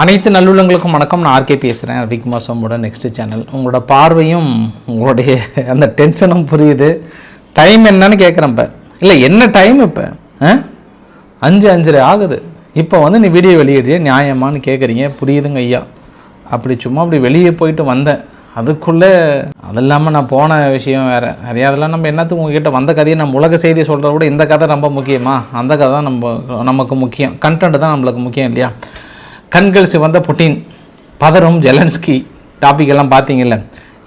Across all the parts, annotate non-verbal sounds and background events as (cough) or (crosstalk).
அனைத்து நல்லுள்ளங்களுக்கும் வணக்கம். நான் ஆர்கே பேசுகிறேன் பிக் மாசமோட நெக்ஸ்ட் சேனல் உங்களோட பார்வையும் உங்களுடைய அந்த டென்ஷனும் புரியுது. டைம் என்னன்னு கேட்குறேன் இப்போ. இல்லை என்ன டைம் இப்போ? ஆ? அஞ்சு அஞ்சரை ஆகுது. இப்போ வந்து நீ வீடியோ வெளியிடுறிய? நியாயமான்னு கேட்குறீங்க புரியுதுங்க ஐயா. அப்படி சும்மா அப்படி வெளியே போயிட்டு வந்தேன். அதுக்குள்ளே அது இல்லாமல் நான் போன விஷயம் வேறு. நிறையா அதெல்லாம் நம்ம என்னத்துக்கு உங்ககிட்ட வந்த கதையை நம்ம உலக செய்தி சொல்கிறத விட இந்த கதை ரொம்ப முக்கியமா? அந்த கதை தான் நம்ம நமக்கு முக்கியம். கண்டென்ட் தான் நம்மளுக்கு முக்கியம் இல்லையா? கண்கள் சிவந்த புட்டின் பதரும் ஜெலன்ஸ்கி டாபிக் எல்லாம் பார்த்தீங்கல்ல.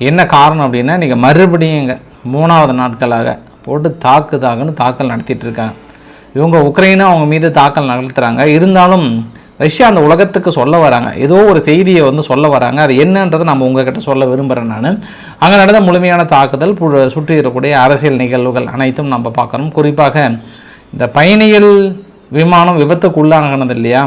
என்ன காரணம் அப்படின்னா நீங்கள் மறுபடியும் இங்கே மூணாவது நாட்களாக போட்டு தாக்கு தாக்குன்னு தாக்கல் நடத்திட்டு இருக்காங்க இவங்க உக்ரைனும் அவங்க மீது தாக்கல் நடத்துகிறாங்க இருந்தாலும் ரஷ்யா அந்த உலகத்துக்கு சொல்ல வராங்க. ஏதோ ஒரு செய்தியை வந்து சொல்ல வராங்க. அது என்னன்றதை நம்ம உங்ககிட்ட சொல்ல விரும்புகிறேன் நான். அங்கே நடந்த முழுமையான தாக்குதல் சுற்றி இருக்கக்கூடிய அரசியல் நிகழ்வுகள் அனைத்தும் நம்ம பார்க்குறோம் குறிப்பாக இந்த பயணிகள் விமானம் விபத்துக்கு உள்ளானது இல்லையா?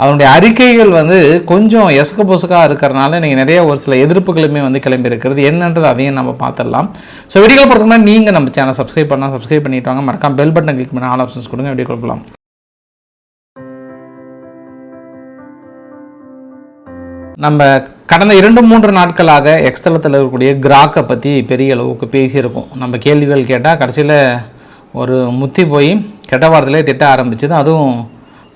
அதனுடைய அறிக்கைகள் வந்து கொஞ்சம் எசக்க பொசுக்காக இருக்கிறனால நீங்கள் நிறைய ஒரு சில எதிர்ப்புகளுமே வந்து கிளம்பி இருக்கிறது என்னன்றது அதையும் நம்ம பார்த்துடலாம். ஸோ வீடியோ பொறுத்த மாதிரி நீங்கள் நம்ம சேனல் சப்ஸ்கிரைப் பண்ணால் சப்ஸ்கிரைப் பண்ணிட்டு வாங்க. மறக்காம பெல் பட்டன் கிளிக் பண்ணி ஆல் ஆப்ஷன்ஸ் கொடுங்க. வீடியோ கொடுக்கலாம் நம்ம கடந்த இரண்டு மூன்று நாட்களாக எக்ஸ்தலத்தில் இருக்கக்கூடிய கிராக்கை பற்றி பெரிய அளவுக்கு பேசியிருக்கோம். நம்ம கேள்விகள் கேட்டால் கடைசியில் ஒரு முத்தி போய் கெட்ட வார்த்தையிலே திட்ட ஆரம்பிச்சது. அதுவும்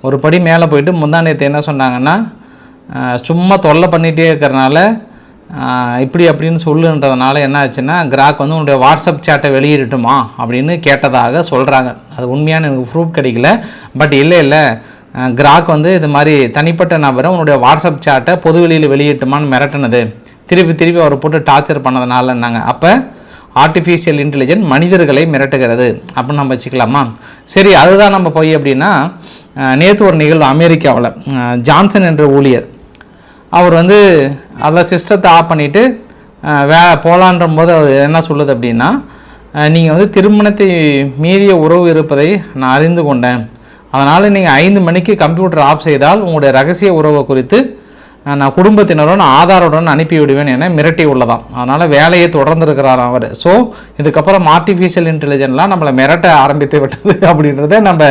ஒரு படி மேலே போயிட்டு முந்தானியத்தை என்ன சொன்னாங்கன்னா சும்மா தொல்லை பண்ணிகிட்டே இருக்கிறனால இப்படி அப்படின்னு சொல்லுன்றதுனால என்ன ஆச்சுன்னா கிராக் வந்து உன்னுடைய வாட்ஸ்அப் சேட்டை வெளியிடட்டுமா? அப்படின்னு கேட்டதாக சொல்கிறாங்க அது உண்மையான எனக்கு ப்ரூஃப் கிடைக்கல. பட் இல்லை இல்லை. கிராக் வந்து இது மாதிரி தனிப்பட்ட நபரை உன்னுடைய வாட்ஸ்அப் சாட்டை பொதுவெளியில் வெளியிட்டுமான்னு மிரட்டினது. திருப்பி திருப்பி அவர் போட்டு டார்ச்சர் பண்ணதுனாலன்னாங்க. அப்போ ஆர்டிஃபிஷியல் இன்டெலிஜென்ட் மனிதர்களை மிரட்டுகிறது அப்படின்னு நம்ம வச்சுக்கலாமா? சரி அதுதான் நம்ம போய் அப்படின்னா நேற்று ஒரு நிகழ்வு அமெரிக்காவில். ஜான்சன் என்ற ஊழியர். அவர் வந்து அதில் சிஸ்டத்தை ஆஃப் பண்ணிவிட்டு வே போகலான்ற போது அது என்ன சொல்லுது அப்படின்னா நீங்கள் வந்து திருமணத்தை மீறிய உறவு இருப்பதை நான் அறிந்து கொண்டேன். அதனால் நீங்கள் ஐந்து மணிக்கு கம்ப்யூட்டர் ஆஃப் செய்தால் உங்களுடைய ரகசிய உறவை குறித்து நான் குடும்பத்தினருடன் ஆதாருடன் அனுப்பிவிடுவேன் என மிரட்டி உள்ளதாம். அதனால் வேலையை தொடர்ந்துருக்கிறார் அவர். ஸோ இதுக்கப்புறம் ஆர்டிஃபிஷியல் இன்டெலிஜென்ட்லாம் நம்மளை மிரட்ட ஆரம்பித்து விட்டது அப்படின்றத நம்ம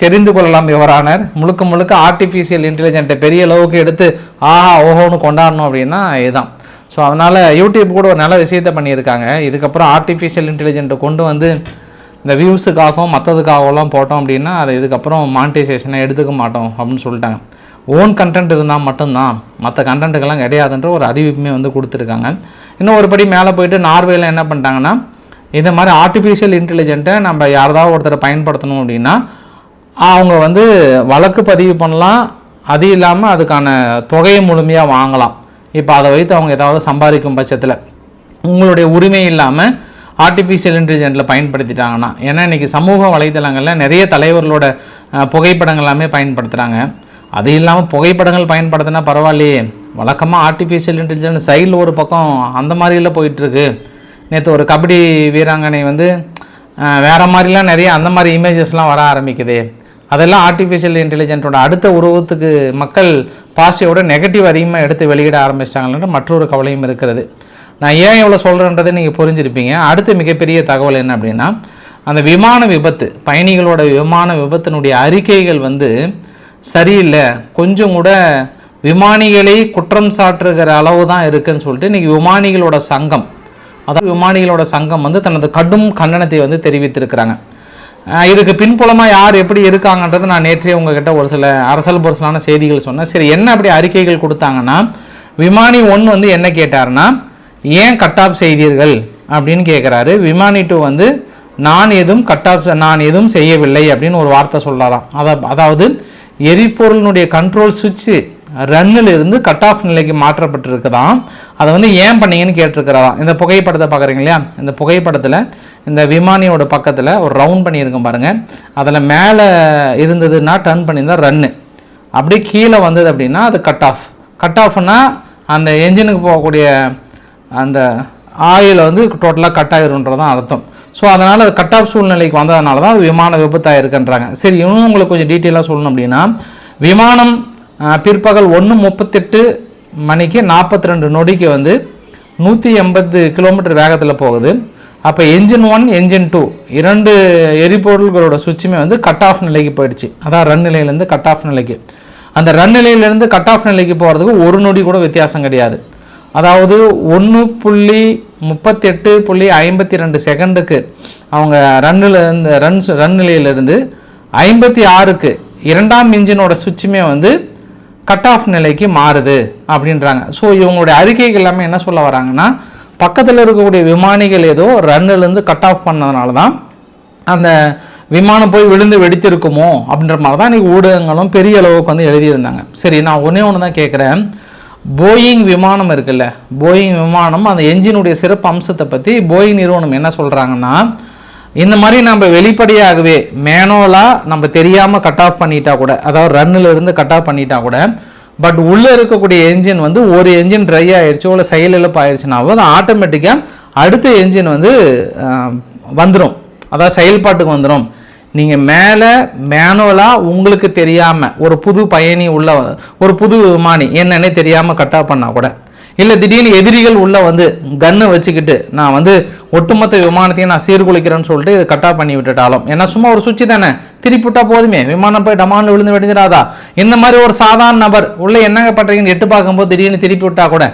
தெரிந்து கொள்ளலாம் எவரானர் முழுக்க முழுக்க ஆர்டிஃபிஷியல் இன்டெலிஜென்ட்டை பெரிய அளவுக்கு எடுத்து ஆஹா ஓஹோன்னு கொண்டாடணும் அப்படின்னா இதுதான். ஸோ அதனால் யூடியூப் கூட ஒரு நல்ல விஷயத்தை பண்ணியிருக்காங்க. இதுக்கப்புறம் ஆர்டிஃபிஷியல் இன்டெலிஜென்ட்டை கொண்டு வந்து இந்த வியூஸுக்காகவும் மற்றதுக்காகலாம் போட்டோம் அப்படின்னா அதை இதுக்கப்புறம் மானிட்டைசேஷனை எடுத்துக்க மாட்டோம் அப்படின்னு சொல்லிட்டாங்க. ஓன் கண்டென்ட் இருந்தால் மட்டும்தான். மற்ற கண்டென்ட்டுக்கெல்லாம் கிடையாதுன்ற ஒரு அறிவிப்புமே வந்து கொடுத்துருக்காங்க. இன்னும் ஒரு படி மேலே போயிட்டு நார்வேல என்ன பண்ணிட்டாங்கன்னா இந்த மாதிரி ஆர்டிஃபிஷியல் இன்டெலிஜென்ட்டை நம்ம யாராவது ஒருத்தரை பயன்படுத்தணும் அப்படின்னா அவங்க வந்து வழக்கு பதிவு பண்ணலாம். அது இல்லாமல் அதுக்கான தொகையை முழுமையாக வாங்கலாம். இப்போ அதை வைத்து அவங்க ஏதாவது சம்பாதிக்கும் பட்சத்தில் உங்களுடைய உரிமை இல்லாமல் ஆர்டிஃபிஷியல் இன்டெலிஜென்ட்டில் பயன்படுத்திட்டாங்கன்னா ஏன்னா இன்றைக்கி சமூக வலைதளங்களில் நிறைய தலைவர்களோட புகைப்படங்கள் எல்லாமே பயன்படுத்துகிறாங்க அது இல்லாமல் புகைப்படங்கள் பயன்படுத்தினா பரவாயில்லையே. வழக்கமாக ஆர்டிஃபிஷியல் இன்டெலிஜென்ஸ் சைடில் ஒரு பக்கம் அந்த மாதிரியெல்லாம் போயிட்டுருக்கு நேற்று ஒரு கபடி வீராங்கனை வந்து வேறு மாதிரிலாம் நிறைய அந்த மாதிரி இமேஜஸ்லாம் வர ஆரம்பிக்குது. அதெல்லாம் ஆர்டிஃபிஷியல் இன்டெலிஜென்ட்டோட அடுத்த உருவத்துக்கு மக்கள் பாசிட்டிவோட நெகட்டிவ் அதிகமாக எடுத்து வெளியிட ஆரம்பிச்சிட்டாங்கன்ற மற்றொரு கவலையும் இருக்கிறது. நான் ஏன் இவ்வளோ சொல்கிறேன்றதை நீங்கள் புரிஞ்சிருப்பீங்க. அடுத்த மிகப்பெரிய தகவல் என்ன அப்படின்னா அந்த விமான விபத்து பயணிகளோட விமான விபத்தினுடைய அறிக்கைகள் வந்து சரியில்லை. கொஞ்சம் கூட விமானிகளை குற்றம் சாட்டுகிற அளவு தான் இருக்குன்னு சொல்லிட்டு இன்றைக்கி விமானிகளோட சங்கம் அதாவது விமானிகளோட சங்கம் வந்து தனது கடும் கண்டனத்தை வந்து தெரிவித்திருக்கிறாங்க. இதுக்கு பின்புலமாக யார் எப்படி இருக்காங்கன்றது நான் நேற்றே உங்ககிட்ட ஒரு சில அரசல் பொருசலான செய்திகள் சொன்னேன். சரி என்ன அப்படி அறிக்கைகள் கொடுத்தாங்கன்னா விமானி ஒன் வந்து என்ன கேட்டாருன்னா ஏன் கட் ஆஃப் செய்தீர்கள் அப்படின்னு கேட்குறாரு விமானி டூ வந்து நான் எதுவும் கட் ஆஃப் நான் எதுவும் செய்யவில்லை அப்படின்னு ஒரு வார்த்தை சொல்லலாம் அத அதாவது எரிபொருளினுடைய கண்ட்ரோல் சுவிட்சு ரன்னில் இருந்து கட் ஆஃப் நிலைக்கு மாற்றப்பட்டிருக்குதாம். அதை வந்து ஏன் பண்ணீங்கன்னு கேட்டிருக்கிறதாம். இந்த புகைப்படத்தை பார்க்குறீங்க இல்லையா? இந்த புகைப்படத்தில் இந்த விமானியோட பக்கத்தில் ஒரு ரவுண்ட் பண்ணியிருக்கோம் பாருங்கள் அதில் மேலே இருந்ததுன்னா டர்ன் பண்ணியிருந்தா ரன்னு அப்படியே கீழே வந்தது அப்படின்னா அது கட் ஆஃப் கட் ஆஃப்னா அந்த என்ஜினுக்கு போகக்கூடிய அந்த ஆயில் வந்து டோட்டலாக கட் ஆயிருன்றது தான் அர்த்தம். ஸோ அதனால் அது கட் ஆஃப் சூழ்நிலைக்கு வந்ததுனால தான் விமான விபத்தாக இருக்குன்றாங்க சரி இன்னும் உங்களுக்கு கொஞ்சம் டீட்டெயிலாக சொல்லணும் அப்படின்னா விமானம் பிற்பகல் ஒன்று முப்பத்தெட்டு மணிக்கு நாற்பத்தி ரெண்டு நொடிக்கு வந்து நூற்றி எண்பது கிலோமீட்டர் வேகத்தில் போகுது. அப்போ என்ஜின் ஒன் என்ஜின் டூ இரண்டு எரிபொருள்களோட சுவிட்சுமே வந்து கட் ஆஃப் நிலைக்கு போயிடுச்சு. அதான் ரன் நிலையிலேருந்து கட் ஆஃப் நிலைக்கு. அந்த ரன் நிலையிலேருந்து கட் ஆஃப் நிலைக்கு போகிறதுக்கு ஒரு நொடி கூட வித்தியாசம் கிடையாது. அதாவது ஒன்று புள்ளி முப்பத்தெட்டு புள்ளி ஐம்பத்தி ரெண்டு செகண்டுக்கு அவங்க ரன்னில் இருந்து ரன் ரன் நிலையிலிருந்து ஐம்பத்தி ஆறுக்கு இரண்டாம் இன்ஜினோட சுவிட்சுமே வந்து கட் ஆஃப் நிலைக்கு மாறுது அப்படின்றாங்க. ஸோ இவங்களுடைய அறிக்கைகள் எல்லாமே என்ன சொல்ல வராங்கன்னா பக்கத்தில் இருக்கக்கூடிய விமானிகள் ஏதோ ரன்னிலேருந்து கட் ஆஃப் பண்ணதுனால தான் அந்த விமானம் போய் விழுந்து வெடித்திருக்குமோ அப்படின்ற மாதிரி தான் இன்றைக்கி ஊடகங்களும் பெரிய அளவுக்கு வந்து எழுதியிருந்தாங்க. சரி நான் ஒன்றே ஒன்று தான் கேட்குறேன் போயிங் விமானம் இருக்குல்ல போயிங் விமானம் அந்த என்ஜினுடைய சிறப்பு அம்சத்தை பற்றி போயிங் நிறுவனம் என்ன சொல்கிறாங்கன்னா இந்த மாதிரி நம்ம வெளிப்படையாகவே மேனுவலாக நம்ம தெரியாமல் கட் ஆஃப் பண்ணிட்டா கூட அதாவது ரன்னில் இருந்து கட் ஆஃப் பண்ணிட்டா கூட பட் உள்ளே இருக்கக்கூடிய என்ஜின் வந்து ஒரு என்ஜின் ட்ரை ஆயிடுச்சோ இல்லை செயலிழப்பு ஆயிடுச்சுனாவோ அது ஆட்டோமேட்டிக்காக அடுத்த என்ஜின் வந்து வந்துடும் அதாவது செயல்பாட்டுக்கு வந்துடும் நீங்கள் மேலே மேனுவலாக உங்களுக்கு தெரியாமல் ஒரு புது பயணி உள்ள ஒரு புது விமானி என்னன்னே தெரியாமல் கட் ஆஃப் பண்ணால் கூட இல்லை திடீர்னு எதிரிகள் உள்ளே வந்து கன்னை வச்சுக்கிட்டு நான் வந்து ஒட்டுமொத்த விமானத்தையும் நான் சீர்குலைக்கிறேன்னு சொல்லிட்டு இதை கட்டாக பண்ணி விட்டுட்டாலும். ஏன்னா சும்மா ஒரு சுவிட்ச் தானே? திருப்பிவிட்டா போதுமே. விமானம் போய் டமான்னு விழுந்து வெடிஞ்சிடாதா? இந்த மாதிரி ஒரு சாதாரண நபர் உள்ளே என்னங்க பண்ணுறீங்கன்னு எட்டு பார்க்கும்போது திடீர்னு திருப்பி விட்டா கூட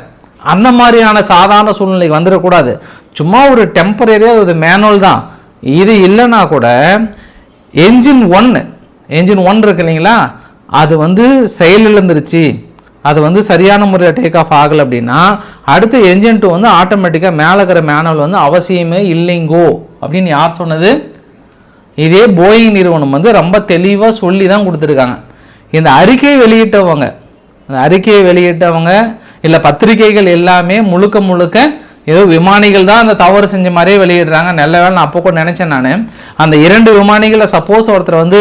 அந்த மாதிரியான சாதாரண சூழ்நிலைக்கு வந்துடக்கூடாது. சும்மா ஒரு டெம்பரரியாக ஒரு மேனுவல் தான். இது இல்லைன்னா கூட என்ஜின் ஒன்று என்ஜின் ஒன் இருக்கு இல்லைங்களா? அது வந்து செயலிழந்துருச்சு. அது வந்து சரியான முறையில் டேக் ஆஃப் ஆகலை அப்படின்னா அடுத்த என்ஜின் டூ வந்து ஆட்டோமேட்டிக்காக மேலே இருக்கிற மேனுவல் வந்து அவசியமே இல்லைங்கோ அப்படின்னு யார் சொன்னது? இதே போயிங் நிறுவனம் வந்து ரொம்ப தெளிவாக சொல்லி தான் கொடுத்துருக்காங்க. இந்த அறிக்கையை வெளியிட்டவங்க அந்த அறிக்கையை வெளியிட்டவங்க இல்லை பத்திரிகைகள் எல்லாமே முழுக்க முழுக்க ஏதோ விமானிகள் தான் அந்த தவறு செஞ்ச மாதிரியே வெளியிடுறாங்க. நல்ல வேலை நான் அப்போ கூட நினச்சேன் நான். அந்த இரண்டு விமானிகளை சப்போஸ் ஒருத்தர் வந்து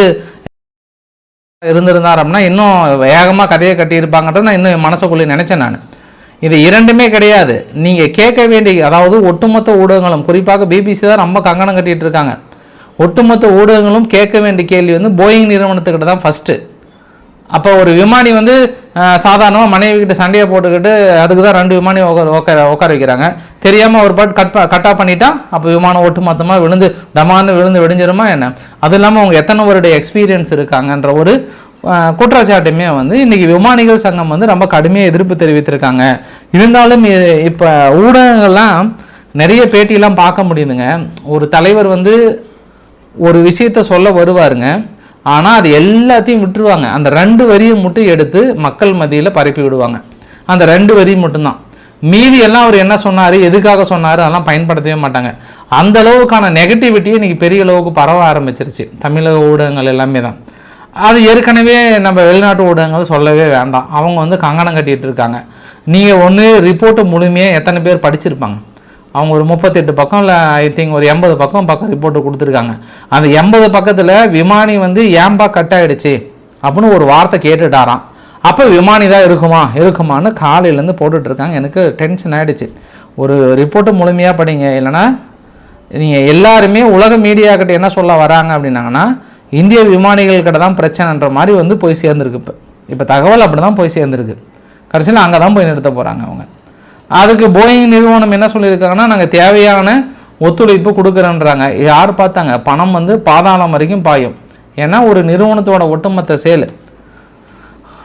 இருந்திருந்தார் அப்படின்னா இன்னும் வேகமாக கதையை கட்டியிருப்பாங்கன்றது நான் இன்னும் மனசுக்குள்ளே நினச்சேன் நான். இது இரண்டுமே கிடையாது. நீங்கள் கேட்க வேண்டிய அதாவது ஒட்டுமொத்த ஊடகங்களும் குறிப்பாக பிபிசி தான் ரொம்ப கங்கணம் கட்டிகிட்டு இருக்காங்க. ஒட்டுமொத்த ஊடகங்களும் கேட்க வேண்டிய கேள்வி வந்து போயிங் நிறுவனத்துக்கிட்ட தான் ஃபஸ்ட்டு அப்போ ஒரு விமானி வந்து சாதாரணமாக மனைவி கிட்ட சண்டையை போட்டுக்கிட்டு அதுக்கு தான் ரெண்டு விமானம் உட்கார உட்கார உட்கார வைக்கிறாங்க. தெரியாமல் ஒரு பாட்டு கட் கட்டாக ஆஃப் பண்ணிட்டா அப்போ விமானம் ஒட்டுமொத்தமாக விழுந்து டமான்னு விழுந்து வெடிஞ்சிருமா என்ன? அது இல்லாமல் அவங்க எத்தனை வருடைய எக்ஸ்பீரியன்ஸ் இருக்காங்கன்ற ஒரு குற்றச்சாட்டுமே வந்து இன்றைக்கி விமானிகள் சங்கம் வந்து ரொம்ப கடுமையாக எதிர்ப்பு தெரிவித்திருக்காங்க. இருந்தாலும் இப்போ ஊடகங்கள்லாம் நிறைய பேட்டியெல்லாம் பார்க்க முடியுதுங்க. ஒரு தலைவர் வந்து ஒரு விஷயத்த சொல்ல வருவாருங்க. ஆனால் அது எல்லாத்தையும் விட்டுருவாங்க. அந்த ரெண்டு வரியை மட்டும் எடுத்து மக்கள் மத்தியில் பரப்பி விடுவாங்க. அந்த ரெண்டு வரி மட்டும்தான். மீதி எல்லாம் அவர் என்ன சொன்னார்? எதுக்காக சொன்னார்? அதெல்லாம் பயன்படுத்தவே மாட்டாங்க. அந்த அளவுக்கான நெகட்டிவிட்டியை இன்னைக்கு பெரிய அளவுக்கு பரவ ஆரம்பிச்சிருச்சு. தமிழக ஊடகங்கள் எல்லாமே தான். அது ஏற்கனவே நம்ம வெளிநாட்டு ஊடகங்கள் சொல்லவே வேண்டாம். அவங்க வந்து கங்கணம் கட்டிகிட்டு இருக்காங்க. நீங்கள் ஒன்று ரிப்போர்ட்டை முழுமையாக எத்தனை பேர் படிச்சிருப்பாங்க? அவங்க ஒரு முப்பத்தெட்டு பக்கம் இல்லை ஐ திங்க் ஒரு எண்பது பக்கம் பக்கம் ரிப்போர்ட்டு கொடுத்துருக்காங்க. அந்த எண்பது பக்கத்தில் விமானி வந்து ஏம்பா கட் ஆகிடுச்சு அப்படின்னு ஒரு வார்த்தை கேட்டுட்டாராம். அப்போ விமானி தான் இருக்குமா? இருக்குமான்னு காலையிலேருந்து போட்டுட்ருக்காங்க எனக்கு டென்ஷன் ஆகிடுச்சு ஒரு ரிப்போர்ட்டு முழுமையாக படிங்க. இல்லைன்னா நீங்கள் எல்லாருமே உலக மீடியாக்கிட்ட என்ன சொல்ல வராங்க அப்படின்னாங்கன்னா இந்திய விமானிகள்கிட்ட தான் பிரச்சனைன்ற மாதிரி வந்து போய் சேர்ந்துருக்கு இப்போ. இப்போ தகவல் அப்படி தான் போய் சேர்ந்துருக்கு. கடைசியில் அங்கே தான் போய் நிறுத்த போகிறாங்க அவங்க. அதுக்கு போயிங் நிறுவனம் என்ன சொல்லியிருக்காங்கன்னா நாங்கள் தேவையான ஒத்துழைப்பு கொடுக்குறேன்றாங்க. யார் பார்த்தாங்க? பணம் வந்து பாதாளம் வரைக்கும் பாயும். ஏன்னா ஒரு நிறுவனத்தோட ஒட்டுமொத்த சேல்.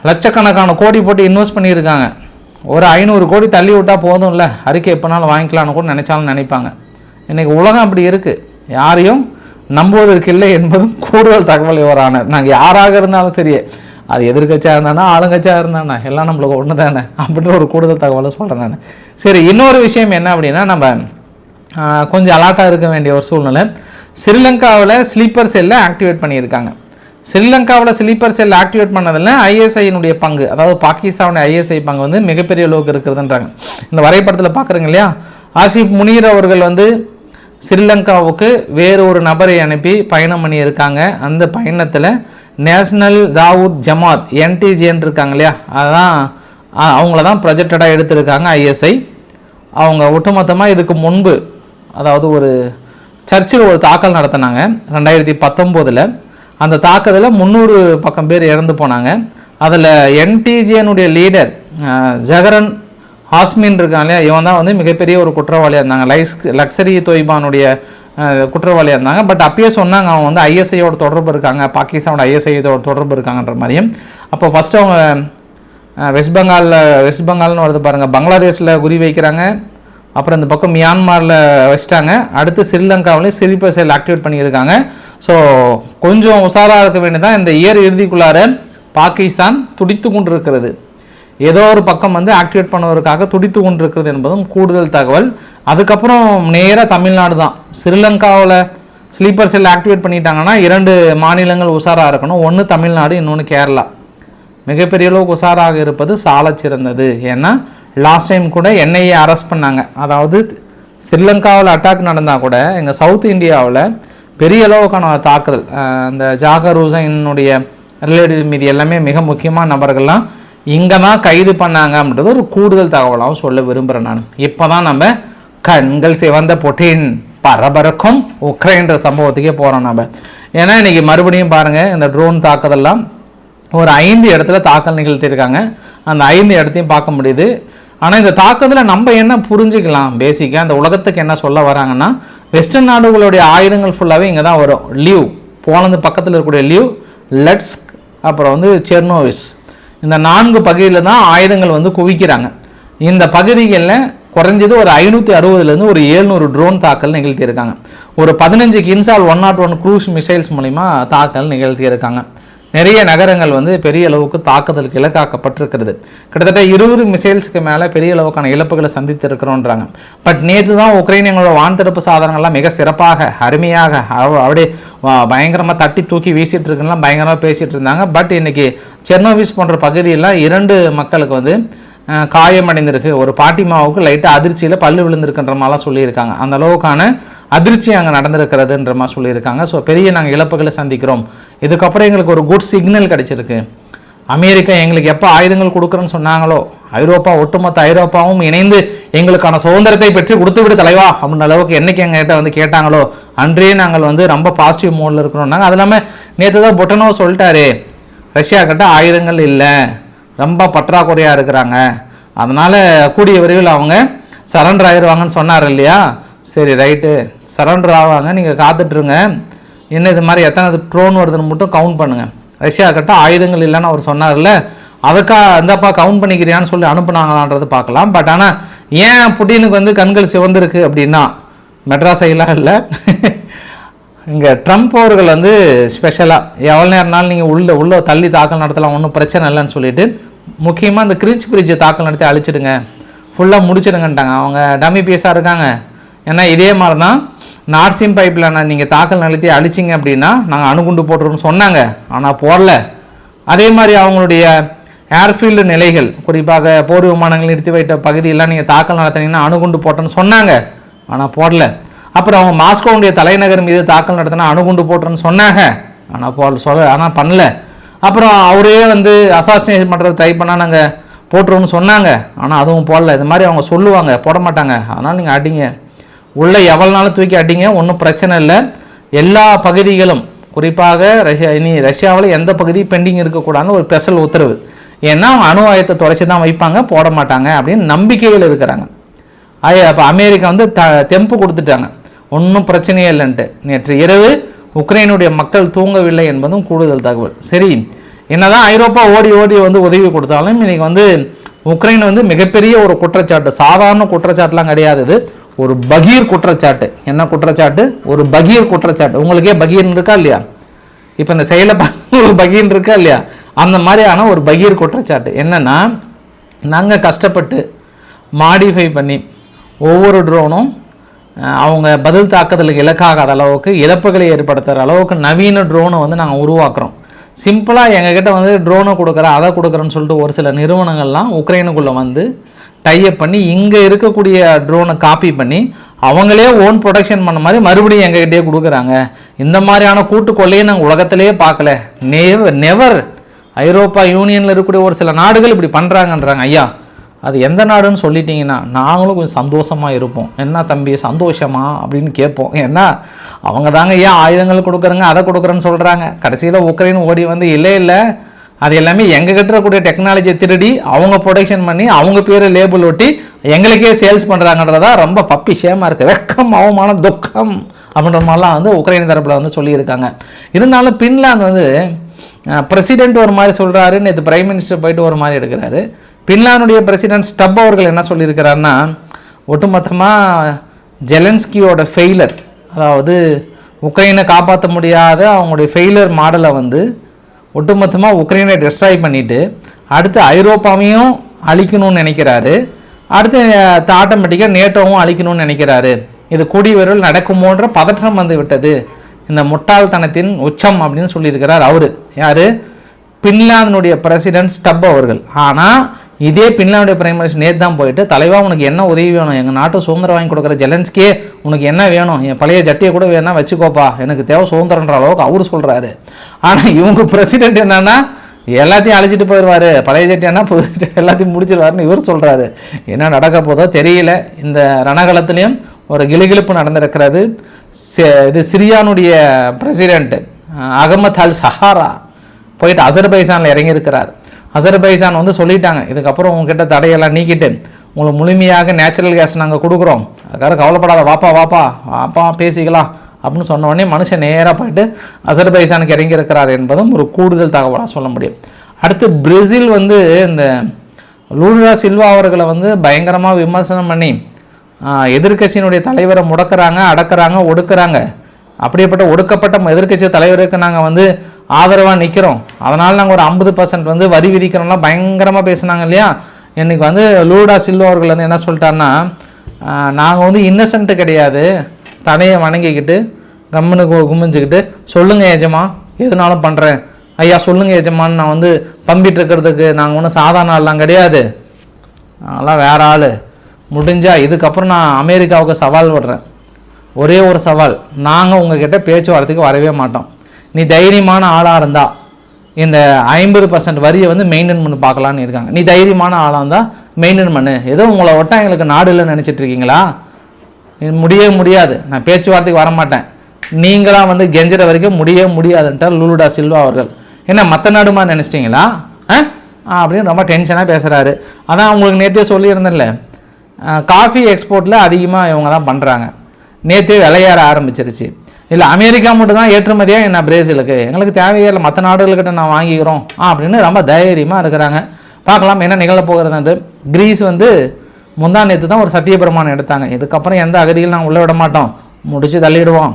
லட்சக்கணக்கான கோடி போட்டு இன்வெஸ்ட் பண்ணியிருக்காங்க. ஒரு ஐநூறு கோடி தள்ளி விட்டால் போதும்ல அறிக்கை எப்போனாலும் வாங்கிக்கலாம்னு கூட நினச்சாலும் நினைப்பாங்க. இன்றைக்கி உலகம் அப்படி இருக்குது யாரையும் நம்புவதற்கு இல்லை என்பதும் கூடுதல் தகவல் விவரான நாங்கள் யாராக இருந்தாலும் தெரியும் அது எதிர்கட்சியாக இருந்தானா ஆளுங்கட்சியாக இருந்தானா? எல்லாம் நம்மளுக்கு ஒன்று தானே அப்படின்ற ஒரு கூடுதல் தகவலை சொல்கிறேன் நான். சரி இன்னொரு விஷயம் என்ன அப்படின்னா நம்ம கொஞ்சம் அலாட்டாக இருக்க வேண்டிய ஒரு சூழ்நிலை. ஸ்ரீலங்காவில் ஸ்லீப்பர் செல்லை ஆக்டிவேட் பண்ணியிருக்காங்க. ஸ்ரீலங்காவில் ஸ்லீப்பர் செல் ஆக்டிவேட் பண்ணதில் ஐஎஸ்ஐயினுடைய பங்கு அதாவது பாகிஸ்தானுடைய ஐஎஸ்ஐ பங்கு வந்து மிகப்பெரிய அளவுக்கு இருக்கிறதுன்றாங்க இந்த வரைபடத்தில் பார்க்குறீங்க இல்லையா? ஆசிப் முனீர் அவர்கள் வந்து ஸ்ரீலங்காவுக்கு வேறு ஒரு நபரை அனுப்பி பயணம் பண்ணியிருக்காங்க. அந்த பயணத்தில் நேஷ்னல் தாவூத் ஜமாத் என்டிஜின்னு இருக்காங்க இல்லையா அதான் அவங்கள தான் ப்ரொஜெக்டடாக எடுத்திருக்காங்க ஐஎஸ்ஐ அவங்க ஒட்டுமொத்தமாக இதுக்கு முன்பு அதாவது ஒரு சர்ச்சில் ஒரு தாக்கல் நடத்தினாங்க ரெண்டாயிரத்தி பத்தொம்போதில். அந்த தாக்குதலில் முந்நூறு பக்கம் பேர் இறந்து போனாங்க. அதில் என்டிஜியனுடைய லீடர் ஜெகரன் ஹாஸ்மின் இருக்காங்க இல்லையா? இவன் தான் வந்து மிகப்பெரிய ஒரு குற்றவாளியாக இருந்தாங்க. லைஸ் லக்ஸரி தொய்பானுடைய குற்றவாளியாக இருந்தாங்க. பட் அப்பயே சொன்னாங்க அவங்க வந்து ஐஎஸ்ஐயோட தொடர்பு இருக்காங்க. பாகிஸ்தானோட ஐஎஸ்ஐயோட தொடர்பு இருக்காங்கன்ற மாதிரியும். அப்போ ஃபஸ்ட்டு அவங்க வெஸ்ட் பெங்காலில் வெஸ்ட் பெங்கால்னு வருது பாருங்கள் பங்களாதேஷில் குறி வைக்கிறாங்க. அப்புறம் இந்த பக்கம் மியான்மரில் வச்சிட்டாங்க. அடுத்து ஸ்ரீலங்காவிலையும் சிரிப்ப செயல் ஆக்டிவேட் பண்ணியிருக்காங்க. ஸோ கொஞ்சம் உஷாராக இருக்க வேண்டியதான் இந்த இயர் இறுதிக்குள்ளார பாகிஸ்தான் துடித்து கொண்டு இருக்கிறது ஏதோ ஒரு பக்கம் வந்து ஆக்டிவேட் பண்ணுவதற்காக துடித்து கொண்டிருக்கிறது என்பதும் கூடுதல் தகவல். அதுக்கப்புறம் நேராக தமிழ்நாடு தான். ஸ்ரீலங்காவில் ஸ்லீப்பர் செல் ஆக்டிவேட் பண்ணிட்டாங்கன்னா இரண்டு மாநிலங்கள் உஷாராக இருக்கணும். ஒன்று தமிழ்நாடு இன்னொன்று கேரளா. மிகப்பெரிய அளவுக்கு உஷாராக இருப்பது சாலச் சிறந்தது. ஏன்னா லாஸ்ட் டைம் கூட என்ஐஏ அரெஸ்ட் பண்ணாங்க. அதாவது ஸ்ரீலங்காவில் அட்டாக் நடந்தால் கூட எங்கள் சவுத் இந்தியாவில் பெரிய அளவுக்கான தாக்குதல். அந்த ஜாகர் ஹுசைனுடைய ரிலேட்டிவ் மீது எல்லாமே மிக முக்கியமான நபர்கள்லாம் இங்கே தான் கைது பண்ணாங்க அப்படின்றது ஒரு கூடுதல் தகவலாகவும் சொல்ல விரும்புகிறேன் நான். இப்போ தான் நம்ம கண்கள் சிவந்த புட்டின் பரபரக்கும் உக்ரைன்ற சம்பவத்துக்கே போகிறோம் நம்ம ஏன்னா இன்றைக்கி மறுபடியும் பாருங்கள் இந்த ட்ரோன் தாக்குதல்லாம் ஒரு ஐந்து இடத்துல தாக்கல் நிகழ்த்தியிருக்காங்க. அந்த ஐந்து இடத்தையும் பார்க்க முடியுது. ஆனால் இந்த தாக்கத்தில் நம்ம என்ன புரிஞ்சுக்கலாம்? பேசிக்காக அந்த உலகத்துக்கு என்ன சொல்ல வராங்கன்னா வெஸ்டர்ன் நாடுகளுடைய ஆயுதங்கள் ஃபுல்லாகவே இங்கே தான் வரும். லீவ் போலந்து பக்கத்தில் இருக்கக்கூடிய லீவ் லட்ஸ்க் அப்புறம் வந்து செர்னோவிஸ் இந்த நான்கு பகுதியில் தான் ஆயுதங்கள் வந்து குவிக்கிறாங்க. இந்த பகுதிகளில் குறைஞ்சது ஒரு ஐநூற்றி அறுபதுலேருந்து ஒரு ஏழ்நூறு ட்ரோன் தாக்கல் நிகழ்த்தியிருக்காங்க. ஒரு பதினஞ்சு Kinzhal one not one cruise missiles மூலிமா தாக்கல் நிகழ்த்தியிருக்காங்க. நிறைய நகரங்கள் வந்து பெரிய அளவுக்கு தாக்குதலுக்கு இலக்காக்கப்பட்டிருக்கிறது. கிட்டத்தட்ட இருபது மிசைல்ஸுக்கு மேலே பெரிய அளவுக்கான இழப்புகளை சந்தித்து இருக்கிறோன்றாங்க பட் நேற்று தான் உக்ரைன் எங்களோட வான்தடுப்பு சாதனங்கள்லாம் மிக சிறப்பாக அருமையாக அப்படியே பயங்கரமாக தட்டி தூக்கி வீசிட்டு இருக்குலாம் பயங்கரமாக பேசிகிட்டு இருந்தாங்க. பட் இன்னைக்கு செர்னோவிஸ் போன்ற பகுதியெல்லாம் இரண்டு மக்களுக்கு வந்து காயமடைந்திருக்கு. ஒரு பாட்டிமாவுக்கு லைட்டாக அதிர்ச்சியில் பல்லு விழுந்திருக்குன்ற மாதிரிலாம் சொல்லியிருக்காங்க. அந்த அளவுக்கான அதிர்ச்சி அங்கே நடந்திருக்கிறதுன்ற மாதிரி சொல்லியிருக்காங்க. ஸோ பெரிய நாங்கள் இழப்புகளை சந்திக்கிறோம். இதுக்கப்புறம் எங்களுக்கு ஒரு குட் சிக்னல் கிடைச்சிருக்கு. அமெரிக்கா எங்களுக்கு எப்போ ஆயுதங்கள் கொடுக்குறேன்னு சொன்னாங்களோ ஐரோப்பா ஒட்டுமொத்த ஐரோப்பாவும் இணைந்து எங்களுக்கான சுதந்திரத்தை பெற்று கொடுத்து விடு தலைவா அப்படின்ற அளவுக்கு என்னைக்கு எங்ககிட்ட வந்து கேட்டாங்களோ அன்றே நாங்கள் வந்து ரொம்ப பாசிட்டிவ் மோடில் இருக்கிறோம்னாங்க அது இல்லாமல் நேற்று தான் பொட்டனோ சொல்லிட்டாரு ரஷ்யா கிட்ட ஆயுதங்கள் இல்லை ரொம்ப பற்றாக்குறையாக இருக்கிறாங்க. அதனால் கூடிய விரைவில் அவங்க சரண்டர் ஆயிடுவாங்கன்னு சொன்னார் இல்லையா? சரி ரைட்டு சரண்டர் ஆவாங்க நீங்கள் காத்துட்ருங்க என்ன இது மாதிரி எத்தனை ட்ரோன் வருதுன்னு மட்டும் கவுண்ட் பண்ணுங்கள் ரஷ்யா கிட்ட ஆயுதங்கள் இல்லைன்னு அவர் சொன்னார்ல. அதுக்காக இந்தப்பா கவுண்ட் பண்ணிக்கிறியான்னு சொல்லி அனுப்புனாங்களான்றது பார்க்கலாம். பட் ஆனால் ஏன் புட்டினுக்கு வந்து கண்கள் சிவந்திருக்கு அப்படின்னா மெட்ராஸ் இல்லை. இங்கே ட்ரம்ப் அவர்கள் வந்து ஸ்பெஷலாக எவ்வளோ நேரம்னாலும் நீங்கள் உள்ள உள்ளே தள்ளி தாக்கல் நடத்தலாம் ஒன்றும் பிரச்சனை இல்லைன்னு சொல்லிட்டு முக்கியமாக இந்த கிரிஞ்ச் பிரிட்ஜை தாக்கல் நடத்தி அழிச்சிடுங்க. ஃபுல்லாக முடிச்சிடுங்கன்ட்டாங்க. அவங்க டம்மி பீஸாக இருக்காங்க. ஏன்னா இதே மாதிரி தான் நார்சிம் பைப்பில் நீங்கள் தாக்கல் நடத்தி அழிச்சிங்க அப்படின்னா நாங்கள் அணுகுண்டு போட்டுருன்னு சொன்னாங்க. ஆனால் போடல. அதே மாதிரி அவங்களுடைய ஏர்ஃபீல்டு நிலைகள் குறிப்பாக போர் விமானங்கள் நிறுத்தி வைத்த பகுதியெல்லாம் நீங்கள் தாக்கல் நடத்தினீங்கன்னா அணுகுண்டு போட்டேன்னு சொன்னாங்க. ஆனால் போடல. அப்புறம் அவங்க மாஸ்கோவுடைய தலைநகர் மீது தாக்கல் நடத்தினா அணுகுண்டு போட்டுறேன்னு சொன்னாங்க. ஆனால் போடல சொல்ல ஆனால் பண்ணல. அப்புறம் அவரே வந்து அசாசினேஷன் பண்ணுறது ட்ரை பண்ணால் நாங்கள் போட்டுருவோம்னு சொன்னாங்க. ஆனால் அதுவும் போடல. இது மாதிரி அவங்க சொல்லுவாங்க போட மாட்டாங்க. அதனால் நீங்கள் அடிங்க. உள்ளே எவ்வளோ நாளும் தூக்கி அடிங்க? ஒன்றும் பிரச்சனை இல்லை. எல்லா பகுதிகளும் குறிப்பாக ரஷ்யா இனி ரஷ்யாவில் எந்த பகுதி பெண்டிங் இருக்கக்கூடாதுன்னு ஒரு ஸ்பெஷல் உத்தரவு. ஏன்னா அவங்க அணு ஆயத்தை தொலைச்சி தான் வைப்பாங்க போட மாட்டாங்க அப்படின்னு நம்பிக்கையில் இருக்கிறாங்க. அப்போ அமெரிக்கா வந்து த தெம்பு கொடுத்துட்டாங்க. ஒன்றும் பிரச்சனையே இல்லைன்ட்டு. நேற்று இரவு உக்ரைனுடைய மக்கள் தூங்கவில்லை என்பதும் கூடுதல் தகவல். சரி என்னதான் ஐரோப்பா ஓடி ஓடி வந்து உதவி கொடுத்தாலும் இன்னைக்கு வந்து உக்ரைன் வந்து மிகப்பெரிய ஒரு குற்றச்சாட்டு சாதாரண குற்றச்சாட்டுலாம் கிடையாது ஒரு பகீர் குற்றச்சாட்டு. என்ன குற்றச்சாட்டு? ஒரு பகீர் குற்றச்சாட்டு. உங்களுக்கே பகீர்னு இருக்கா இல்லையா? இப்போ இந்த செயலை ஒரு பகீர்னு இருக்கா இல்லையா? அந்த மாதிரியான ஒரு பகீர் குற்றச்சாட்டு. என்னென்னா நாங்கள் கஷ்டப்பட்டு மாடிஃபை பண்ணி ஒவ்வொரு ட்ரோனும் அவங்க பதில் தாக்குதலுக்கு இலக்காகாத அளவுக்கு இழப்புகளை ஏற்படுத்துகிற அளவுக்கு நவீன ட்ரோனை வந்து நாங்கள் உருவாக்குறோம். சிம்பிளாக எங்ககிட்ட வந்து ட்ரோனை கொடுக்குறேன் அதை கொடுக்குறேன்னு சொல்லிட்டு ஒரு சில நிறுவனங்கள்லாம் உக்ரைனுக்குள்ளே வந்து டைப் பண்ணி இங்கே இருக்கக்கூடிய ட்ரோனை காப்பி பண்ணி அவங்களே ஓன் ப்ரொடக்ஷன் பண்ண மாதிரி மறுபடியும் எங்ககிட்டயே கொடுக்குறாங்க. இந்த மாதிரியான கூட்டு கொள்ளையை நாங்கள் உலகத்திலேயே பார்க்கல. நெவர் நெவர் ஐரோப்பா யூனியனில் இருக்கக்கூடிய ஒரு சில நாடுகள் இப்படி பண்ணுறாங்கன்றாங்க ஐயா அது எந்த நாடுன்னு சொல்லிட்டீங்கன்னா நாங்களும் கொஞ்சம் சந்தோஷமாக இருப்போம். என்ன தம்பி சந்தோஷமா? அப்படின்னு கேட்போம். ஏன்னா அவங்க தாங்க ஏன் ஆயுதங்கள் கொடுக்குறாங்க அதை கொடுக்குறேன்னு சொல்கிறாங்க கடைசியில் உக்ரைன் ஓடி வந்து இல்லை இல்லை. அது எல்லாமே எங்கள் கட்டுறக்கூடிய டெக்னாலஜியை திருடி அவங்க ப்ரொடக்ஷன் பண்ணி அவங்க பேரை லேபிள் ஒட்டி எங்களுக்கே சேல்ஸ் பண்ணுறாங்கன்றதா ரொம்ப பப்பி ஷேமாக இருக்குது வெக்கம் அவமானம் துக்கம் அப்படின்ற மாதிரிலாம் வந்து உக்ரைன் தரப்பில் வந்து சொல்லியிருக்காங்க. இருந்தாலும் பின்லாந்து வந்து பிரசிடென்ட் ஒரு மாதிரி சொல்கிறாரு நேற்று பிரைம் மினிஸ்டர் போயிட்டு ஒரு மாதிரி எடுக்கிறாரு. பின்லாந்துடைய பிரசிடென்ட் ஸ்டப் அவர்கள் என்ன சொல்லியிருக்கிறாருன்னா ஒட்டுமொத்தமாக ஜெலன்ஸ்கியோட ஃபெயிலர் அதாவது உக்ரைனை காப்பாற்ற முடியாத அவங்களுடைய ஃபெயிலர் மாடலை வந்து ஒட்டுமொத்தமாக உக்ரைனை டெஸ்ட்ராய் பண்ணிவிட்டு அடுத்து ஐரோப்பாவையும் அழிக்கணும்னு நினைக்கிறாரு. அடுத்து ஆட்டோமேட்டிக்காக நேட்டோவும் அழிக்கணும்னு நினைக்கிறாரு. இது கூடிய விரைவில் நடக்குமோன்ற பதற்றம் வந்து விட்டது. இந்த முட்டாள்தனத்தின் உச்சம் அப்படின்னு சொல்லியிருக்கிறார் அவர். யார்? பின்லாந்தினுடைய பிரசிடென்ட் ஸ்டப் அவர்கள். ஆனால் இதே பின்லாந்துடைய பிரைம் மினிஸ்டர் நேற்று தான் போயிட்டு தலைவா உனக்கு என்ன உதவி வேணும்? எங்கள் நாட்டு சுதந்திரம் வாங்கி கொடுக்குற ஜெலன்ஸ்கே உனக்கு என்ன வேணும்? என் பழைய ஜட்டியை கூட வேணா வச்சுக்கோப்பா. எனக்கு தேவை சுதந்திரன்ற அளவுக்கு அவர் சொல்கிறாரு ஆனால் இவங்க பிரசிடென்ட் என்னன்னா எல்லாத்தையும் அழைச்சிட்டு போயிடுவார். பழைய ஜட்டியானா எல்லாத்தையும் முடிச்சிருவாருன்னு இவர் சொல்கிறாரு என்ன நடக்க போதோ தெரியல. இந்த ரணகலத்துலேயும் ஒரு கிளுகிழுப்பு நடந்திருக்கிறது. இது சிரியானுடைய பிரசிடென்ட் அகமத் அல் சஹாரா போயிட்டு அசர்பைசானில் இறங்கியிருக்கிறார். அசர்பைசான் வந்து சொல்லிட்டாங்க. இதுக்கப்புறம் உங்ககிட்ட தடையெல்லாம் நீக்கிட்டு உங்களுக்கு முழுமையாக நேச்சுரல் கேஸ் நாங்கள் கொடுக்குறோம். அதுக்காக கவலைப்படாத வாப்பா வாப்பா வாப்பா பேசிக்கலாம் அப்படின்னு சொன்ன உடனே மனுஷன் நேராக போயிட்டு அசர்பைசானுக்கு இறங்கியிருக்கிறார் என்பதும் ஒரு கூடுதல் தகவலாக சொல்ல முடியும். அடுத்து பிரேசில் வந்து இந்த லூலா சில்வா அவர்களை வந்து பயங்கரமாக விமர்சனம் பண்ணி எதிர்கட்சியினுடைய எதிர்க்கட்சியினுடைய தலைவரை முடக்கிறாங்க அடக்குறாங்க ஒடுக்கிறாங்க. அப்படிப்பட்ட ஒடுக்கப்பட்ட எதிர்க்கட்சி தலைவருக்கு நாங்கள் வந்து ஆதரவாக நிற்கிறோம் அதனால் நாங்கள் ஒரு ஐம்பது பர்சன்ட் வந்து வரி விதிக்கிறோம்லாம் பயங்கரமாக பேசுனாங்க இல்லையா? இன்றைக்கி வந்து லூடா சில்வா அவர்கள் வந்து என்ன சொல்லிட்டாருன்னா நாங்கள் வந்து இன்னசென்ட்டு கிடையாது. தலையை வணங்கிக்கிட்டு கம்முன்னு கு- குமிஞ்சுக்கிட்டு ஏஜமா எதுனாலும் பண்ணுறேன் ஐயா சொல்லுங்கள் ஏஜமான்னு நான் வந்து பம்பிட்டு இருக்கிறதுக்கு நாங்கள் ஒன்றும் சாதாரண ஆள்லாம் கிடையாது. அதெல்லாம் வேற ஆள். முடிஞ்சா இதுக்கப்புறம் நான் அமெரிக்காவுக்கு சவால் விடுறேன். ஒரே ஒரு சவால் நாங்கள் உங்ககிட்ட பேச்சுவார்த்தைக்கு வரவே மாட்டோம். நீ தைரியமான ஆளாக இருந்தால் இந்த ஐம்பது பர்சன்ட் வரியை வந்து மெயின்டைன் பண்ணி பார்க்கலான்னு இருக்காங்க. நீ தைரியமான ஆளாக இருந்தால் மெயின்டைன் பண்ணு. ஏதோ உங்களை ஒட்டா எங்களுக்கு நாடு இல்லைன்னு நினச்சிட்டு இருக்கீங்களா? முடியவே முடியாது. நான் பேச்சுவார்த்தைக்கு வர மாட்டேன் வந்து கெஞ்சுற வரைக்கும் முடியவே முடியாதுன்ட்டார் லூலுடா சில்வா அவர்கள். என்ன மற்ற நாடுமா நினச்சிட்டிங்களா? ஆ? ஆ, அப்படின்னு ரொம்ப டென்ஷனாக பேசுகிறாரு அதான் உங்களுக்கு நேற்றே சொல்லியிருந்தேன்ல. காஃபி எக்ஸ்போர்ட்டில் அதிகமாக இவங்க தான் பண்ணுறாங்க நேற்றே விளையாட ஆரம்பிச்சிருச்சு. இல்லை அமெரிக்கா மட்டும் தான் ஏற்றுமதியாக என்ன பிரேசிலுக்கு? எங்களுக்கு தேவையே இல்லை மற்ற நாடுகள்கிட்ட நான் வாங்கிக்கிறோம். அப்படின்னு ரொம்ப தைரியமாக இருக்கிறாங்க. பார்க்கலாம் என்ன நிகழப் போகிறதுன்ட்டு. கிரீஸ் வந்து முந்தா நேற்று தான் ஒரு சத்திய பிரமாணம் எடுத்தாங்க. இதுக்கப்புறம் எந்த அகதியில் நாங்கள் உள்ளே விட மாட்டோம். முடிச்சு தள்ளிடுவோம்.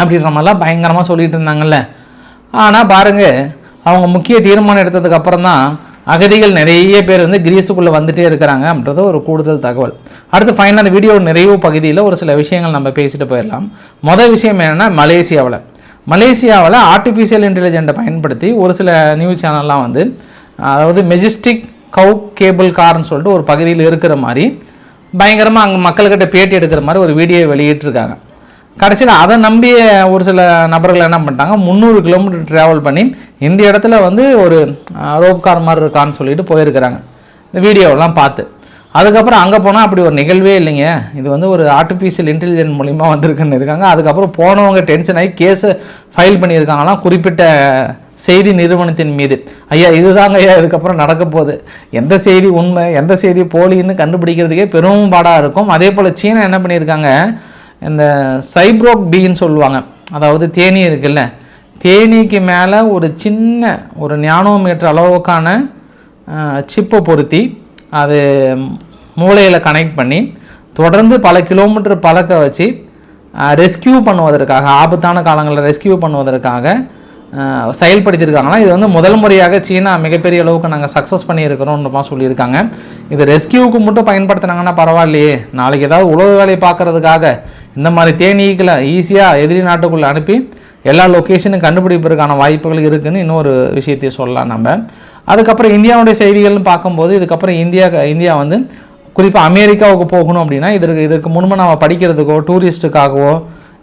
அப்படின்ற மாதிரிலாம் பயங்கரமாக சொல்லிட்டு இருந்தாங்கல்ல. ஆனால் பாருங்கள் அவங்க முக்கிய தீர்மானம் எடுத்ததுக்கப்புறம் தான் அகதிகள் நிறைய பேர் வந்து கிரீஸுக்குள்ளே வந்துட்டே இருக்கிறாங்க அப்படின்றது ஒரு கூடுதல் தகவல். அடுத்து ஃபைனல் அந்த வீடியோ நிறைவு பகுதியில் ஒரு சில விஷயங்கள் நம்ம பேசிட்டு போயிடலாம். மொதல் விஷயம் என்னென்னா மலேசியாவில். மலேசியாவில் ஆர்டிஃபிஷியல் இன்டெலிஜென்ட்டை பயன்படுத்தி ஒரு சில நியூஸ் சேனல்லாம் வந்து அதாவது மெஜிஸ்டிக் கவு கேபிள் கார்னு சொல்லிட்டு ஒரு பகுதியில் இருக்கிற மாதிரி பயங்கரமாக அங்கே மக்கள்கிட்ட பேட்டி எடுக்கிற மாதிரி ஒரு வீடியோ வெளியிட்டிருக்காங்க. கடைசியில் அதை நம்பிய ஒரு சில நபர்கள் என்ன பண்ணிட்டாங்க முந்நூறு கிலோமீட்டர் ட்ராவல் பண்ணி இந்த இடத்துல வந்து ஒரு ரோப் கார் மாதிரி இருக்கான்னு சொல்லிட்டு போயிருக்கிறாங்க. இந்த வீடியோவெல்லாம் பார்த்து. அதுக்கப்புறம் அங்கே போனால் அப்படி ஒரு நிகழ்வே இல்லைங்க. இது வந்து ஒரு ஆர்டிஃபிஷியல் இன்டெலிஜென்ட் மூலிமா வந்திருக்குன்னு இருக்காங்க. அதுக்கப்புறம் போனவங்க டென்ஷன் ஆகி கேஸை ஃபைல் பண்ணியிருக்காங்களாம். குறிப்பிட்ட செய்தி நிறுவனத்தின் மீது. ஐயா இதுதாங்க ஐயா இதுக்கப்புறம் நடக்க போகுது. எந்த செய்தி உண்மை எந்த செய்தி போலின்னு கண்டுபிடிக்கிறதுக்கே பெரும் பாடாக இருக்கும். அதே போல் சீனா என்ன பண்ணியிருக்காங்க? இந்த சைப்ரோக் பீன்னு சொல்லுவாங்க. அதாவது தேனி இருக்குல்ல. தேனீக்கு மேலே ஒரு சின்ன ஒரு ஞானோமீட்டர் அளவுக்கான சிப்பை பொருத்தி அது மூளையில் கனெக்ட் பண்ணி தொடர்ந்து பல கிலோமீட்டர் பழக்க வச்சு ரெஸ்கியூ பண்ணுவதற்காக ஆபத்தான காலங்களில் ரெஸ்கியூ பண்ணுவதற்காக செயல்படுத்தியிருக்காங்கன்னா இது வந்து முதல் முறையாக சீனா மிகப்பெரிய அளவுக்கு நாங்கள் சக்ஸஸ் பண்ணியிருக்கிறோம்ன்றமா சொல்லியிருக்காங்க. இது ரெஸ்கியூவுக்கு மட்டும் பயன்படுத்தினாங்கன்னா பரவாயில்லையே. நாளைக்கு ஏதாவது உழவு வேலையை பார்க்குறதுக்காக இந்த மாதிரி தேனீக்களை ஈஸியாக எதிரி நாட்டுக்குள்ளே அனுப்பி எல்லா லொக்கேஷனும் கண்டுபிடிப்பதற்கான வாய்ப்புகள் இருக்குதுன்னு இன்னொரு விஷயத்தையும் சொல்லலாம் நம்ம. அதுக்கப்புறம் இந்தியாவுடைய செய்திகள்னு பார்க்கும்போது இதுக்கப்புறம் இந்தியா இந்தியா வந்து குறிப்பாக அமெரிக்காவுக்கு போகணும் அப்படின்னா இதற்கு இதற்கு முன்பு நம்ம படிக்கிறதுக்கோ டூரிஸ்ட்டுக்காகவோ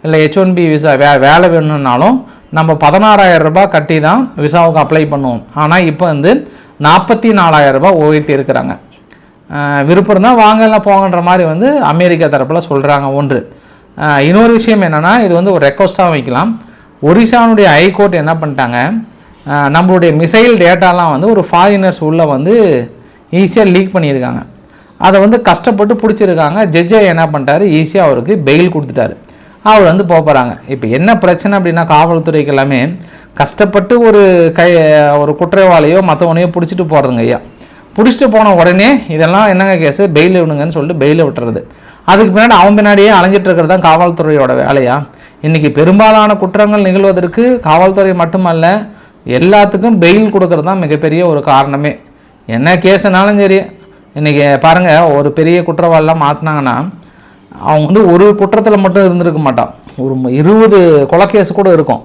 இல்லை ஹெச் ஒன் பி விசா வே வேலை வேணும்னாலும் நம்ம பதினாறாயிரம் ரூபாய் கட்டி தான் விசாவுக்கு அப்ளை பண்ணுவோம். ஆனால் இப்போ வந்து நாற்பத்தி நாலாயிரம் ரூபாய் உயர்த்தி இருக்கிறாங்க. விருப்பம் தான் வாங்கலாம் போங்கன்ற மாதிரி வந்து அமெரிக்கா தரப்பில் சொல்கிறாங்க ஒன்று. இன்னொரு விஷயம் என்னென்னா இது வந்து ஒரு ரெக்வஸ்ட்டாக வைக்கலாம். ஒரிசானுடைய ஹைகோர்ட் என்ன பண்ணிட்டாங்க? நம்மளுடைய மிசைல் டேட்டாலாம் வந்து ஒரு ஃபாரினர்ஸ் உள்ளே வந்து ஈஸியாக லீக் பண்ணியிருக்காங்க. அதை வந்து கஷ்டப்பட்டு பிடிச்சிருக்காங்க. ஜட்ஜை என்ன பண்ணிட்டாரு? ஈஸியாக அவருக்கு பெயில் கொடுத்துட்டாரு. அவர் வந்து போக போகிறாங்க இப்போ என்ன பிரச்சனை அப்படின்னா காவல்துறைக்கு எல்லாமே கஷ்டப்பட்டு ஒரு கை ஒரு குற்றவாளியோ மற்றவனையோ பிடிச்சிட்டு போகிறதுங்க ஐயா. பிடிச்சிட்டு போன உடனே இதெல்லாம் என்னங்க கேஸு பெயில் விடுங்கன்னு சொல்லிட்டு பெயிலை விட்டுறது. அதுக்கு பின்னாடி அவன் பின்னாடியே அலைஞ்சிட்டு இருக்கிறது தான் காவல்துறையோட வேலையா? இன்றைக்கி பெரும்பாலான குற்றங்கள் நிகழ்வதற்கு காவல்துறை மட்டுமல்ல எல்லாத்துக்கும் பெயில் கொடுக்கறது தான் மிகப்பெரிய ஒரு காரணமே. என்ன கேஸுனாலும் சரி இன்றைக்கி பாருங்கள் ஒரு பெரிய குற்றவாளிலாம் மாற்றினாங்கன்னா அவங்க வந்து ஒரு குற்றத்தில் மட்டும் இருந்திருக்க மாட்டான். ஒரு இருபது கொலை கேஸ் கூட இருக்கும்.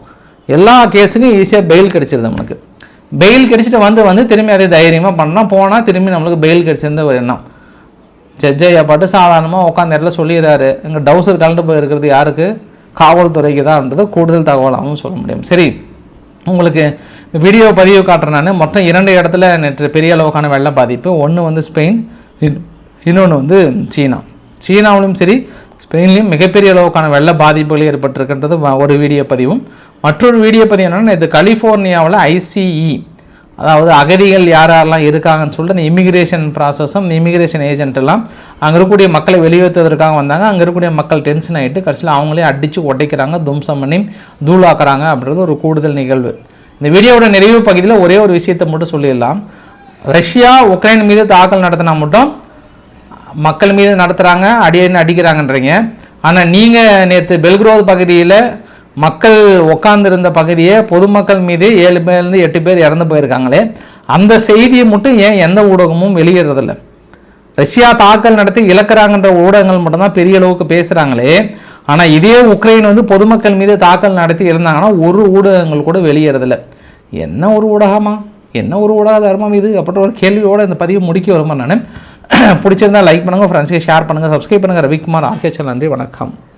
எல்லா கேஸுக்கும் ஈஸியாக பெயில் கிடச்சிருது நம்மளுக்கு. பெயில் கிடச்சிட்டு வந்து வந்து திரும்பி அதே தைரியமாக பண்ணால் போனால் திரும்பி நம்மளுக்கு பெயில் கிடச்சிருந்த ஒரு எண்ணம். ஜட்ஜையா பாட்டு சாதாரணமாக உட்காந்த இடத்துல சொல்லிடுறாரு. எங்கள் டவுசர் கலந்து போயிருக்கிறது யாருக்கு? காவல்துறைக்கு தான்ன்றது கூடுதல் தகவலாகவும் சொல்ல முடியும். சரி உங்களுக்கு வீடியோ பதிவு காட்டுறேன் நான். மொத்தம் இரண்டு இடத்துல நேற்று பெரிய அளவுக்கான வெள்ள பாதிப்பு. ஒன்று வந்து ஸ்பெயின் இன்னொன்று வந்து சீனா. சீனாவிலும் சரி ஸ்பெயின்லேயும் மிகப்பெரிய அளவுக்கான வெள்ள பாதிப்புகள் ஏற்பட்டிருக்கின்றது. ஒரு வீடியோ பதிவும். மற்றொரு வீடியோ பதிவு என்னென்னா இது கலிஃபோர்னியாவில் ஐசிஇ அதாவது அகதிகள் யார் யாரெல்லாம் இருக்காங்கன்னு சொல்லிட்டு இந்த இமிகிரேஷன் ப்ராசஸும் இமிகிரேஷன் ஏஜென்ட் எல்லாம் அங்கே இருக்கக்கூடிய மக்களை வெளியேற்றுவதற்காக வந்தாங்க. அங்கே இருக்கக்கூடிய மக்கள் டென்ஷன் ஆகிட்டு கடைசியில் அவங்களே அடித்து உடைக்கிறாங்க தும்சம் பண்ணி தூளாக்குறாங்க அப்படின்றது ஒரு கூடுதல் நிகழ்வு. இந்த வீடியோவோட நிறைவு பகுதியில் ஒரே ஒரு விஷயத்தை மட்டும் சொல்லிடலாம். ரஷ்யா உக்ரைன் மீது தாக்கல் நடத்தினா மட்டும் மக்கள் மீது நடத்துகிறாங்க அடியன்னு அடிக்கிறாங்கன்றீங்க. ஆனால் நீங்கள் நேற்று பெல்க்ரோத் பகுதியில் மக்கள் உட்கார்ந்திருந்த பகுதியை பொதுமக்கள் மீது ஏழு பேர்லேருந்து எட்டு பேர் இறந்து போயிருக்காங்களே. அந்த செய்தியை மட்டும் ஏன் எந்த ஊடகமும் வெளியிடுறதில்ல? ரஷ்யா தாக்கல் நடத்தி இழக்கிறாங்கன்ற ஊடகங்கள் மட்டும்தான் பெரிய அளவுக்கு பேசுகிறாங்களே ஆனால் இதே உக்ரைன் வந்து பொதுமக்கள் மீது தாக்கல் நடத்தி இருந்தாங்கன்னா ஒரு ஊடகங்கள் கூட வெளியேறதில்ல. என்ன ஒரு ஊடகமா? என்ன ஒரு ஊடக தர்மம் இது? அப்படின்ற ஒரு கேள்வியோடு இந்த பதிவு முடிக்க வருமா நான். (clears throat) பிடிச்சிருந்தா லைக் பண்ணுங்கள் ஃப்ரெண்ட்ஸ்க்கு ஷேர் பண்ணுங்கள் சப்ஸ்கிரைப் பண்ணுங்கள் ரவிக்குமார் ஆர்கேச்சல் நன்றி வணக்கம்.